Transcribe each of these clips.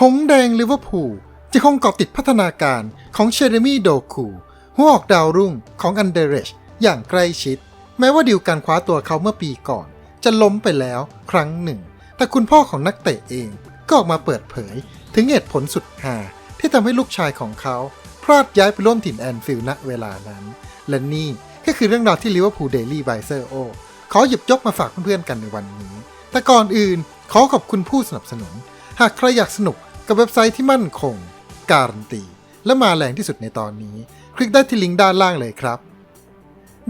หงแดงลิเวอร์พูลจะคงเกาะติดพัฒนาการของเชเรมี่โดคูหัวออกดาวรุ่งของอันเดเรชอย่างใกล้ชิด แม้ว่าดีลการคว้าตัวเขาเมื่อปีก่อน จะล้มไปแล้วครั้งหนึ่ง แต่คุณพ่อของนักเตะเองก็ออกมาเปิดเผย ถึงเหตุผลสุดหาที่ทำให้ลูกชายของเขาพลาดย้ายไปร่วมถิ่นแอนฟิลด์ณเวลานั้น และนี่ก็คือเรื่องราวที่ลิเวอร์พูลเดลี่ไบเซอร์โอขอหยิบยกมาฝากเพื่อนๆกันในวันนี้ แต่ก่อนอื่นขอขอบคุณผู้สนับสนุน หากใครอยากสนุก กับเว็บไซต์ที่มั่นคง การันตี และมาแรงที่สุดในตอนนี้ คลิกได้ที่ลิงก์ด้านล่างเลยครับ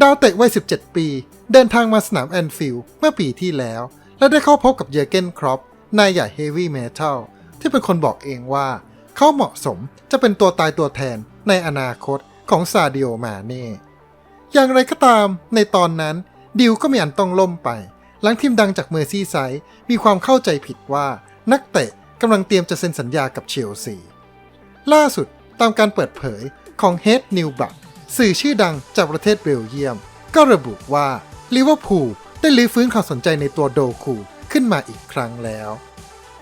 ดาวเตะวัย 17 ปี เดินทางมาสนามแอนฟิลด์เมื่อปีที่แล้ว และได้เข้าพบกับเยอร์เกนครอปนายใหญ่เฮฟวี่เมทัลที่เป็นคนบอกเองว่า เขาเหมาะสมจะเป็นตัวตายตัวแทนในอนาคตของซาดิโอมาเน่อย่างไรก็ตามในตอนนั้น ดิวก็มีอันต้องล่มไป หลังทีมดังจากเมอร์ซี่ไซด์มีความเข้าใจผิดว่านักเตะ กำลังเตรียมจะเซ็นสัญญากับเชลซี ล่าสุดตามการเปิดเผยของเฮดนิวบักสื่อชื่อดังจากประเทศเบลเยียม ก็ระบุว่าลิเวอร์พูลได้รื้อฟื้นความสนใจในตัวโดคูขึ้นมาอีกครั้งแล้ว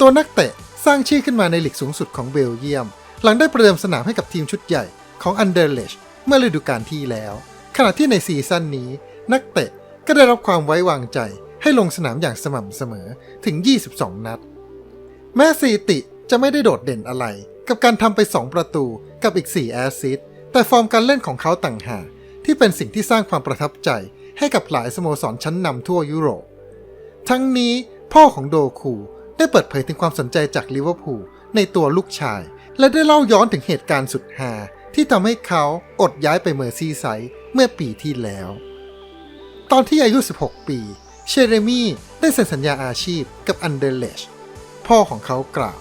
ตัวนักเตะสร้างชื่อขึ้นมาในลีกสูงสุดของเบลเยียม หลังได้ประเดิมสนามให้กับทีมชุดใหญ่ของอันเดอร์เลชเมื่อฤดูกาลที่แล้ว ขณะที่ในซีซั่นนี้ นักเตะก็ได้รับความไว้วางใจให้ลงสนามอย่างสม่ำเสมอถึง 22 นัด แม้สถิติจะไม่ได้โดดเด่นอะไร กับการทำไป 2 ประตูกับอีก 4 แอสซิสต์แต่ฟอร์มการเล่นของเขาต่างหากที่เป็นสิ่งที่สร้างความประทับใจให้กับหลายสโมสรชั้นนำทั่วยุโรป ทั้งนี้พ่อของโดคูได้เปิดเผยถึงความสนใจจากลิเวอร์พูลในตัวลูกชาย และได้เล่าย้อนถึงเหตุการณ์สุดฮาที่ทำให้เขาอดย้ายไปเมอร์ซีไซด์เมื่อปีที่แล้ว ตอนที่อายุ 16 ปี เชเรมี่ได้เซ็นสัญญาอาชีพกับอันเดเลช พ่อของเขากล่าว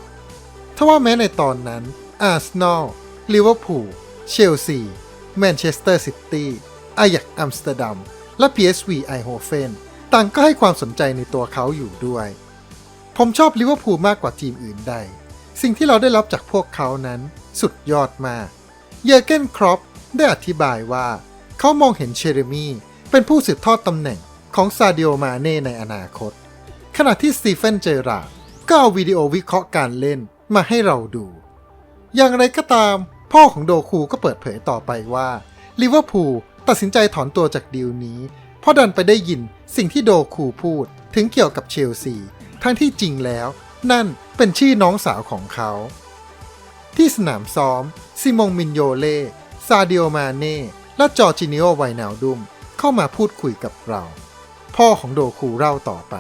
ทว่าแม้ในตอนนั้น อาร์เซนอล ลิเวอร์พูล เชลซี แมนเชสเตอร์ซิตี้ อายักอัมสเตอร์ดัม และ PSV ไอโฮเฟน ต่างก็ให้ความสนใจในตัวเขาอยู่ด้วย ผมชอบลิเวอร์พูลมากกว่าทีมอื่นใด สิ่งที่เราได้รับจากพวกเขานั้น สุดยอดมาก เยอร์เกนครอปได้อธิบายว่า เขามองเห็นเชเรมี่เป็นผู้สืบทอดตำแหน่งของซาดิโอมาเน่ในอนาคต ขณะที่สตีเฟนเจอราร์ด ก็เอาวิดีโอวิเคราะห์การเล่นมาให้เราดู อย่างไรก็ตาม พ่อของโดคูก็เปิดเผยต่อไปว่าลิเวอร์พูลตัดสินใจถอนตัวจากดีลนี้ เพราะดันไปได้ยินสิ่งที่โดคูพูดถึงเกี่ยวกับเชลซี ทั้งที่จริงแล้ว นั่นเป็นชื่อน้องสาวของเขา ที่สนามซ้อม ซิมงมินโยเล่ซาเดิโอมาเน่และจอร์จิเนโอไวนาวดุมเข้ามาพูดคุยกับเรา พ่อของโดคูเล่าต่อไป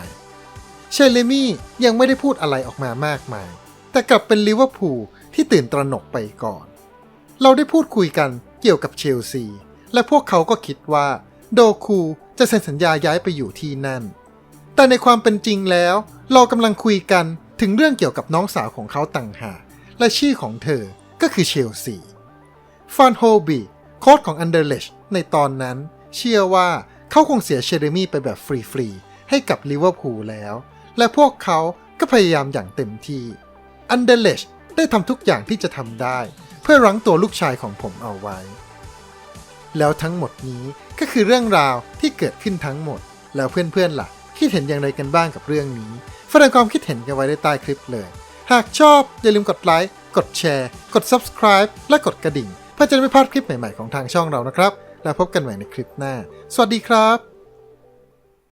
เชเลมี่ยังไม่ได้พูดอะไรออกมามากมาย แต่กลับเป็นลิเวอร์พูลที่ตื่นตระหนกไปก่อน เราได้พูดคุยกันเกี่ยวกับเชลซี และพวกเขาก็คิดว่า โดคูจะเซ็นสัญญาย้ายไปอยู่ที่นั่น แต่ในความเป็นจริงแล้ว เรากำลังคุยกันถึงเรื่องเกี่ยวกับน้องสาวของเขาต่างหากและชื่อของเธอก็คือเชลซีฟานโฮบีโค้ชของอันเดอร์เลชในตอนนั้น เชื่อว่าเขาคงเสียเชเรมี่ไปแบบฟรีๆให้กับลิเวอร์พูลแล้ว และพวกเขาก็พยายามอย่างเต็มที่ อันเดเลชได้ทำทุกอย่างที่จะทำได้ เพื่อรั้งตัวลูกชายของผมเอาไว้ แล้วทั้งหมดนี้ก็คือเรื่องราวที่เกิดขึ้นทั้งหมด แล้วเพื่อนๆล่ะ คิดเห็นอย่างไรกันบ้างกับเรื่องนี้แสดงความคิดเห็นกันไว้ในใต้คลิปเลย หากชอบอย่าลืมกดไลค์ กดแชร์ กด subscribe และกดกระดิ่ง เพื่อจะไม่พลาดคลิปใหม่ๆของทางช่องเรานะครับ แล้วพบกันใหม่ในคลิปหน้า สวัสดีครับ